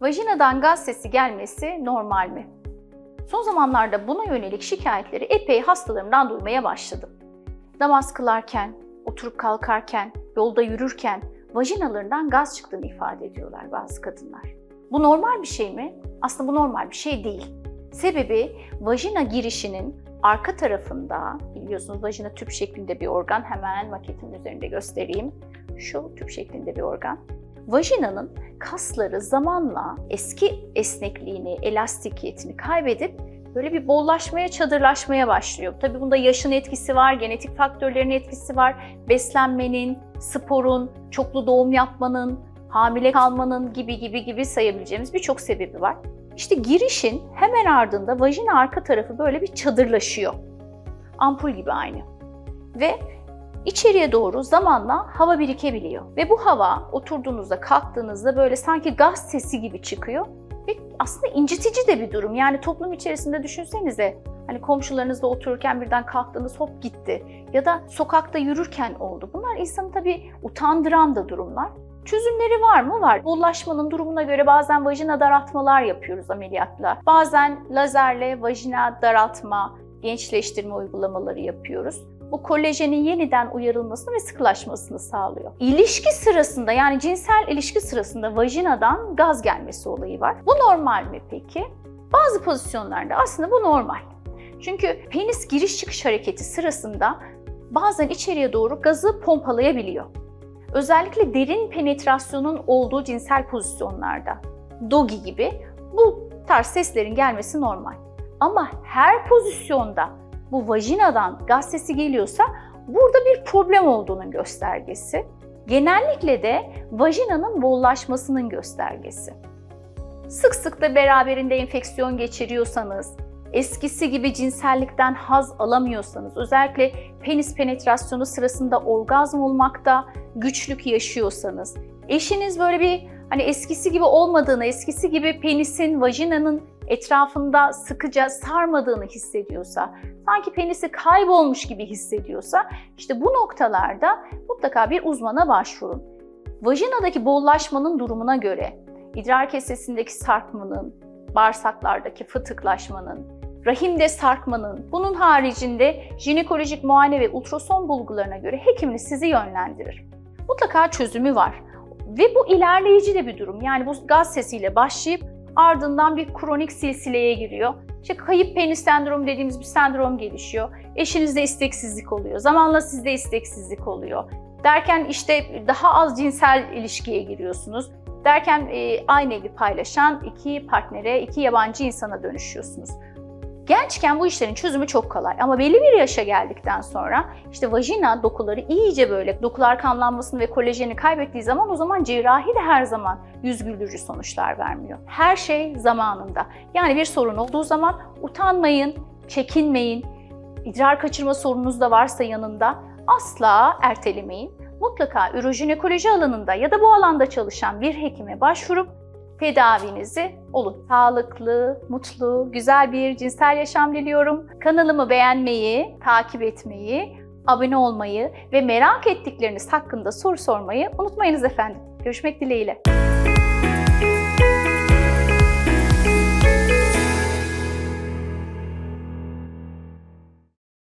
Vajinadan gaz sesi gelmesi normal mi? Son zamanlarda buna yönelik şikayetleri epey hastalarımdan duymaya başladım. Namaz kılarken, oturup kalkarken, yolda yürürken vajinalarından gaz çıktığını ifade ediyorlar bazı kadınlar. Bu normal bir şey mi? Aslında bu normal bir şey değil. Sebebi vajina girişinin arka tarafında, biliyorsunuz vajina tüp şeklinde bir organ, hemen maketin üzerinde göstereyim. Şu tüp şeklinde bir organ. Vajinanın kasları zamanla eski esnekliğini, elastikiyetini kaybedip böyle bir bollaşmaya, çadırlaşmaya başlıyor. Tabii bunda yaşın etkisi var, genetik faktörlerin etkisi var, beslenmenin, sporun, çoklu doğum yapmanın, hamile kalmanın gibi gibi gibi sayabileceğimiz birçok sebebi var. İşte girişin hemen ardında vajina arka tarafı böyle bir çadırlaşıyor. Ampul gibi aynı. Ve içeriye doğru zamanla hava birikebiliyor. Ve bu hava oturduğunuzda, kalktığınızda böyle sanki gaz sesi gibi çıkıyor. Ve aslında incitici de bir durum. Yani toplum içerisinde düşünsenize hani komşularınızla otururken birden kalktığınız hop gitti. Ya da sokakta yürürken oldu. Bunlar insanı tabii utandıran da durumlar. Çözümleri var mı? Var. Bollaşmanın durumuna göre bazen vajina daraltmalar yapıyoruz ameliyatla. Bazen lazerle vajina daraltma, gençleştirme uygulamaları yapıyoruz. Bu kolajenin yeniden uyarılmasını ve sıkılaşmasını sağlıyor. İlişki sırasında yani cinsel ilişki sırasında vajinadan gaz gelmesi olayı var. Bu normal mi peki? Bazı pozisyonlarda aslında bu normal. Çünkü penis giriş çıkış hareketi sırasında bazen içeriye doğru gazı pompalayabiliyor. Özellikle derin penetrasyonun olduğu cinsel pozisyonlarda, dogi gibi bu tarz seslerin gelmesi normal. Ama her pozisyonda bu vajinadan gaz sesi geliyorsa burada bir problem olduğunun göstergesi. Genellikle de vajinanın bollaşmasının göstergesi. Sık sık da beraberinde enfeksiyon geçiriyorsanız, eskisi gibi cinsellikten haz alamıyorsanız, özellikle penis penetrasyonu sırasında orgazm olmakta güçlük yaşıyorsanız, eşiniz böyle bir hani eskisi gibi olmadığını, eskisi gibi penisin, vajinanın etrafında sıkıca sarmadığını hissediyorsa, sanki penisi kaybolmuş gibi hissediyorsa, işte bu noktalarda mutlaka bir uzmana başvurun. Vajinadaki bollaşmanın durumuna göre, idrar kesesindeki sarkmanın, bağırsaklardaki fıtıklaşmanın, rahimde sarkmanın, bunun haricinde jinekolojik muayene ve ultrason bulgularına göre hekiminiz sizi yönlendirir. Mutlaka çözümü var. Ve bu ilerleyici de bir durum. Yani bu gaz sesiyle başlayıp ardından bir kronik silsileye giriyor. İşte kayıp penis sendromu dediğimiz bir sendrom gelişiyor. Eşinizde isteksizlik oluyor. Zamanla sizde isteksizlik oluyor. Derken işte daha az cinsel ilişkiye giriyorsunuz. Derken e, aynı evi paylaşan iki partnere, iki yabancı insana dönüşüyorsunuz. Gençken bu işlerin çözümü çok kolay ama belli bir yaşa geldikten sonra işte vajina dokuları iyice böyle dokular kanlanmasını ve kolajeni kaybettiği zaman o zaman cerrahi de her zaman yüz güldürücü sonuçlar vermiyor. Her şey zamanında. Yani bir sorun olduğu zaman utanmayın, çekinmeyin. İdrar kaçırma sorununuz da varsa yanında asla ertelemeyin. Mutlaka ürojinekoloji alanında ya da bu alanda çalışan bir hekime başvurup tedavinizi olun. Sağlıklı, mutlu, güzel bir cinsel yaşam diliyorum. Kanalımı beğenmeyi, takip etmeyi, abone olmayı ve merak ettikleriniz hakkında soru sormayı unutmayınız efendim. Görüşmek dileğiyle.